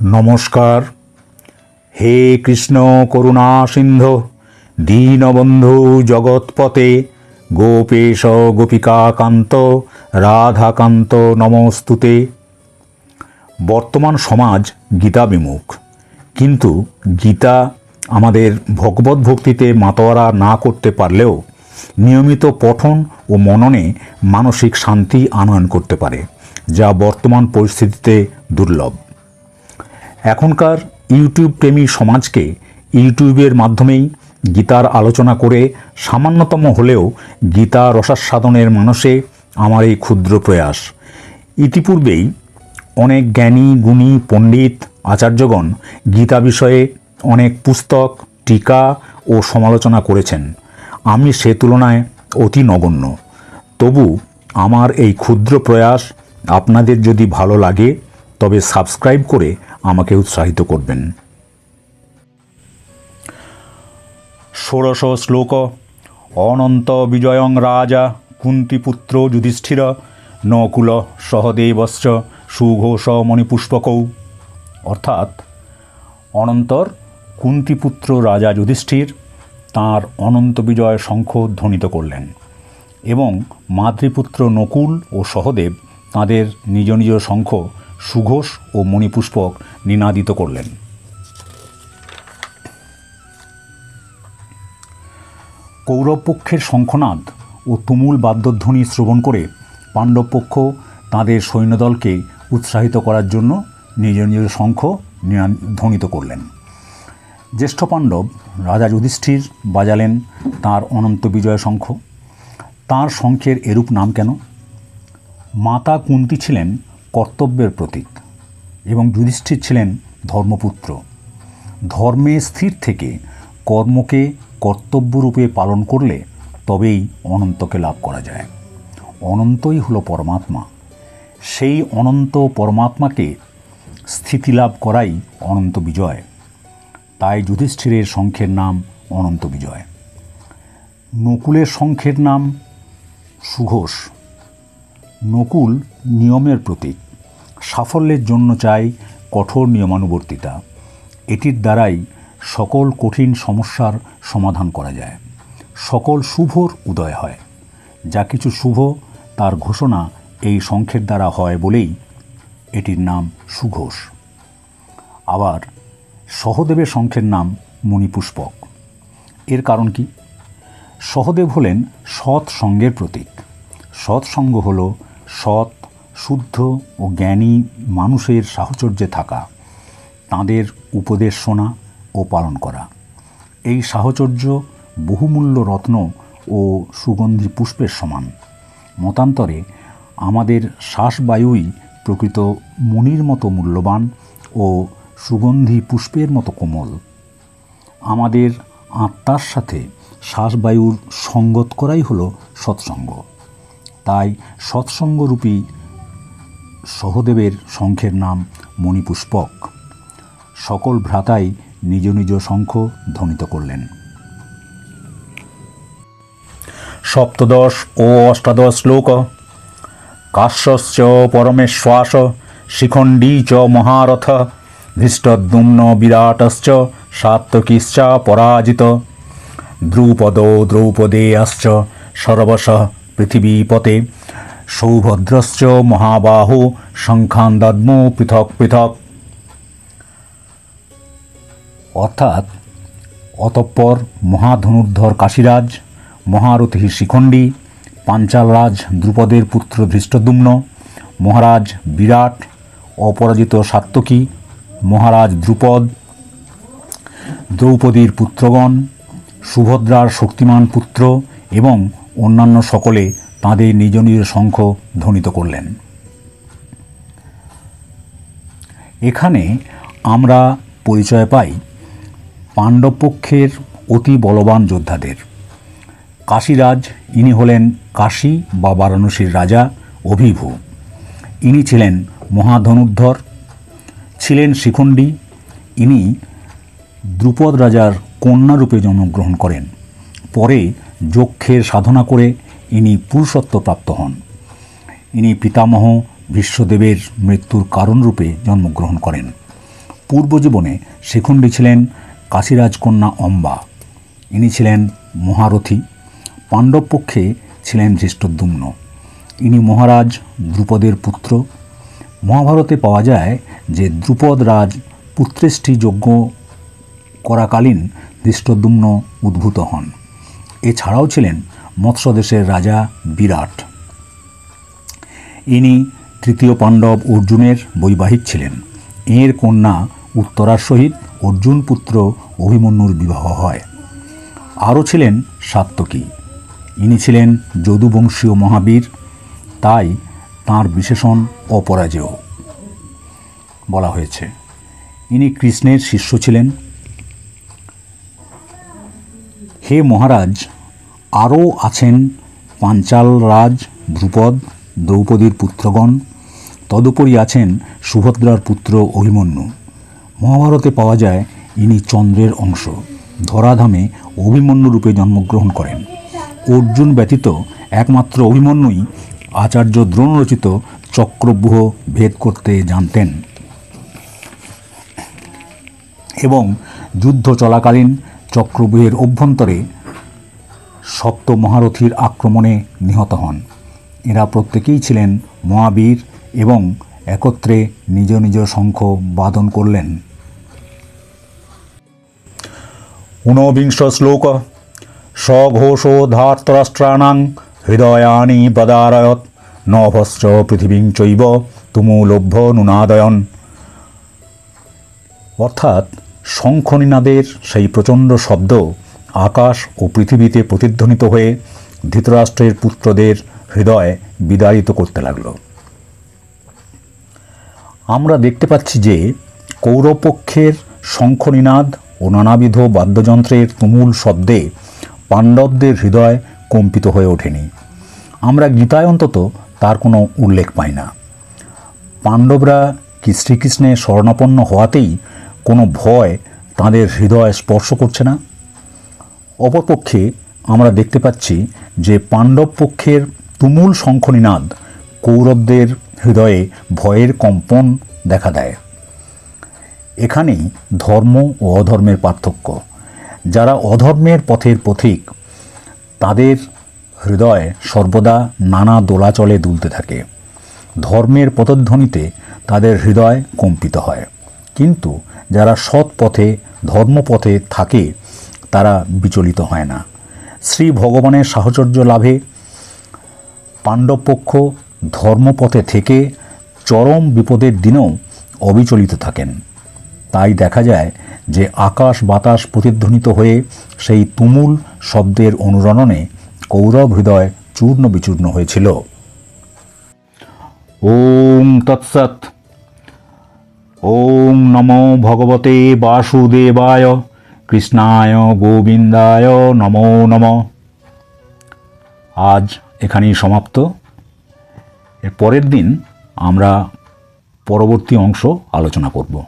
নমস্কার। হে কৃষ্ণ করুণা সিন্ধু, দীনবন্ধু জগৎপতে, গোপেশ গোপিকাকান্ত, রাধাকান্ত নমস্তুতে। বর্তমান সমাজ গীতা বিমুখ কিন্তু গীতা আমাদের ভগবত ভক্তিতে মাতোয়ারা না করতে পারলেও নিয়মিত পঠন ও মননে মানসিক শান্তি আনয়ন করতে পারে, যা বর্তমান পরিস্থিতিতে দুর্লভ। এখনকার ইউটিউব প্রেমী সমাজকে ইউটিউবের মাধ্যমেই গীতার আলোচনা করে সামান্যতম হলেও গীতা রসাস্বাদনের মানুষে আমার এই ক্ষুদ্র প্রয়াস। ইতিপূর্বেই অনেক জ্ঞানী, গুণী, পণ্ডিত, আচার্যগণ গীতা বিষয়ে অনেক পুস্তক, টিকা ও সমালোচনা করেছেন। আমি সে তুলনায় অতি নগণ্য। তবু আমার এই ক্ষুদ্র প্রয়াস আপনাদের যদি ভালো লাগে, তবে সাবস্ক্রাইব করে আমাকে উৎসাহিত করবেন। ষোড়শ শ্লোক, অনন্ত বিজয়ং রাজা, কুন্তিপুত্র যুধিষ্ঠির, নকুল সহদেবশ্চ, সুঘোষ মণিপুষ্পকৌ। অর্থাৎ, অনন্তর কুন্তিপুত্র রাজা যুধিষ্ঠির তাঁর অনন্ত বিজয় শঙ্খ ধ্বনিত করলেন এবং মাতৃপুত্র নকুল ও সহদেব তাঁদের নিজ নিজ শঙ্খ সুঘোষ ও মণিপুষ্পক নিনাদিত করলেন। কৌরবপক্ষের শঙ্খনাদ ও তুমুল বাদ্যধ্বনি শ্রবণ করে পাণ্ডবপক্ষ তাদের সৈন্যদলকে উৎসাহিত করার জন্য নিজ নিজ শঙ্খ ধ্বনিত করলেন। জ্যেষ্ঠ পাণ্ডব রাজা যুধিষ্ঠির বাজালেন তার অনন্ত বিজয় শঙ্খ। তার শঙ্খের এরূপ নাম কেন? মাতা কুন্তি ছিলেন কর্তব্যের প্রতীক এবং যুধিষ্ঠির ছিলেন ধর্মপুত্র। ধর্মে স্থির থেকে কর্মকে কর্তব্যরূপে পালন করলে তবেই অনন্তকে লাভ করা যায়। অনন্তই হলো পরমাত্মা। সেই অনন্ত পরমাত্মাকে স্থিতি লাভ করাই অনন্ত বিজয়। তাই যুধিষ্ঠিরের শঙ্খের নাম অনন্ত বিজয়। নকুলের শঙ্খের নাম সুঘোষ। নকুল নিয়মের প্রতীক। সাফল্যের জন্য চাই কঠোর নিয়মানুবর্তিতা। এটির দ্বারাই সকল কঠিন সমস্যার সমাধান করা যায়। সকল শুভর উদয় হয়। যা কিছু শুভ, তার ঘোষণা এই শঙ্খের দ্বারা হয় বলেই এটির নাম সুঘোষ। আবার সহদেবের শঙ্খের নাম মণিপুষ্পক। এর কারণ কি? সহদেব হলেন সৎ সঙ্গের প্রতীক। সৎসঙ্গ হল সৎ শুদ্ধ ও জ্ঞানী মানুষের সাহচর্যে থাকা, তাঁদের উপদেশ শোনা ও পালন করা। এই সাহচর্য বহুমূল্য রত্ন ও সুগন্ধি পুষ্পের সমান। মতান্তরে, আমাদের শ্বাসবায়ুই প্রকৃত মণির মতো মূল্যবান ও সুগন্ধি পুষ্পের মতো কোমল। আমাদের আত্মার সাথে শ্বাসবায়ুর সঙ্গত করাই হলো সৎসঙ্গ। তাই সৎসঙ্গরূপী সহদেবের শঙ্খের নাম মণিপুষ্পক। সকল ভ্রাতাই নিজ নিজ শঙ্খ ধ্বনিত করলেন। সপ্তদশ ও অষ্টাদশ শ্লোক। কাশ্যশ্চ পরমেশ্বাস, শিখণ্ডী চ মহারথ, ধৃষ্টদ্যুম্ন বিরাটশ্চ সাত্তকীশ্চ পরাজিত, দ্রৌপদ দ্রৌপদেয়াশ্চ, সর্বশ পৃথিবীপতে সৌভদ্রশ্চ মহাবাহু সংখ্যান দদ্ম পৃথক পৃথক। অর্থাৎ অতঃপর মহাধনুর্ধর কাশীরাজ, মহারথী শিখণ্ডী, পাঞ্চালরাজ দ্রুপদের পুত্র ধৃষ্টদুম্ন, মহারাজ বিরাট, অপরাজিত সাত্তকী, মহারাজ দ্রুপদ, দ্রৌপদীর পুত্রগণ, সুভদ্রার শক্তিমান পুত্র এবং অন্যান্য সকলে তাঁদের নিজ নিজ শঙ্খ ধ্বনিত করলেন। এখানে আমরা পরিচয় পাই পাণ্ডবপক্ষের অতি বলবান যোদ্ধাদের। কাশীরাজ, ইনি হলেন কাশী বা বারাণসীর রাজা অভিভূ। ইনি ছিলেন মহাধনুর্ধর, ছিলেন শিখণ্ডী। ইনি দ্রুপদ রাজার কন্যারূপে জন্মগ্রহণ করেন। পরে যক্ষের সাধনা করে ইনি পুরুষত্ব প্রাপ্ত হন। ইনি পিতামহ বিশ্বদেবের মৃত্যুর কারণরূপে জন্মগ্রহণ করেন। পূর্বজীবনে শিখণ্ডী ছিলেন কাশীরাজ কন্যা অম্বা। ইনি ছিলেন মহারথী। পাণ্ডব পক্ষে ছিলেন জ্যেষ্ঠদ্যুম্ন। ইনি মহারাজ দ্রুপদের পুত্র। মহাভারতে পাওয়া যায় যে দ্রুপদ রাজ পুত্রেষ্টি যজ্ঞ করাকালীন দৃষ্টদ্যুম্ন উদ্ভূত হন। এছাড়াও ছিলেন মৎস্যদেশের রাজা বিরাট। ইনি তৃতীয় পাণ্ডব অর্জুনের বৈবাহিক ছিলেন। এর কন্যা উত্তরার সহিত অর্জুন পুত্র অভিমন্যুর বিবাহ হয়। আরও ছিলেন সাত্তকী। ইনি ছিলেন যদুবংশীয় মহাবীর, তাই তাঁর বিশেষণ অপরাজেয় বলা হয়েছে। ইনি কৃষ্ণের শিষ্য ছিলেন। হে মহারাজ আরও আছেন পাঞ্চাল রাজ, ধ্রুপদ, দ্রৌপদীর পুত্রগণ। তদুপরি আছেন সুভদ্রার পুত্র অভিমন্যু। মহাভারতে পাওয়া যায় ইনি চন্দ্রের অংশ। ধরাধামে অভিমন্যু রূপে জন্মগ্রহণ করেন। অর্জুন ব্যতীত একমাত্র অভিমন্যুই আচার্য দ্রোণ রচিত চক্রব্যূহ ভেদ করতে জানতেন। এবং যুদ্ধ চলাকালীন চক্রব্যূহের অভ্যন্তরে সপ্ত মহারথীর আক্রমণে নিহত হন। এরা প্রত্যেকেই ছিলেন মহাবীর এবং একত্রে নিজ নিজ শঙ্খ বাদন করলেন। ঊনবিংশ শ্লোক। সঘোষো ধার্তরাষ্ট্রাণাং হৃদয়ানি বদারয়ত নভশ্চ পৃথিবীং চৈব তুমুলভ্য নুনাদয়ন। অর্থাৎ শঙ্খনিনাদের সেই প্রচণ্ড শব্দ আকাশ ও পৃথিবীতে প্রতিধ্বনিত হয়ে ধৃতরাষ্ট্রের পুত্রদের হৃদয় বিদারিত করতে লাগল। আমরা দেখতে পাচ্ছি যে কৌরপক্ষের শঙ্খনিনাদ ও নানাবিধ বাদ্যযন্ত্রের তুমুল শব্দে পাণ্ডবদের হৃদয় কম্পিত হয়ে ওঠেনি। আমরা গীতায় অন্তত তার কোনো উল্লেখ পাই না। পাণ্ডবরা কি শ্রীকৃষ্ণের স্বর্ণাপন্ন হওয়াতেই কোনো ভয় তাদের হৃদয় স্পর্শ করছে না। অপরপক্ষে আমরা দেখতে পাচ্ছি যে পাণ্ডব পক্ষের তুমুল শঙ্খনিনাদ কৌরবদের হৃদয়ে ভয়ের কম্পন দেখা দেয়। এখানেই ধর্ম ও অধর্মের পার্থক্য। যারা অধর্মের পথের পথিক, তাদের হৃদয় সর্বদা নানা দোলাচলে দুলতে থাকে। ধর্মের পদধ্বনিতে তাদের হৃদয় কম্পিত হয়। কিন্তু যারা সৎ পথে, ধর্মপথে থাকে তারা বিচলিত হয় না। শ্রী ভগবানের সাহচর্য লাভে পাণ্ডবপক্ষ ধর্মপথে থেকে চরম বিপদের দিনেও অবিচলিত থাকেন। তাই দেখা যায় যে আকাশ বাতাস প্রতিধ্বনিত হয়ে সেই তুমুল শব্দের অনুরণনে কৌরব হৃদয় চূর্ণ বিচূর্ণ হয়েছিল। ওম তৎসৎ। ওম নমো ভগবতে বাসুদেবায়। কৃষ্ণায় গোবিন্দায় নমো নম। আজ এখানেই সমাপ্ত। এর পরের দিন আমরা পরবর্তী অংশ আলোচনা করব।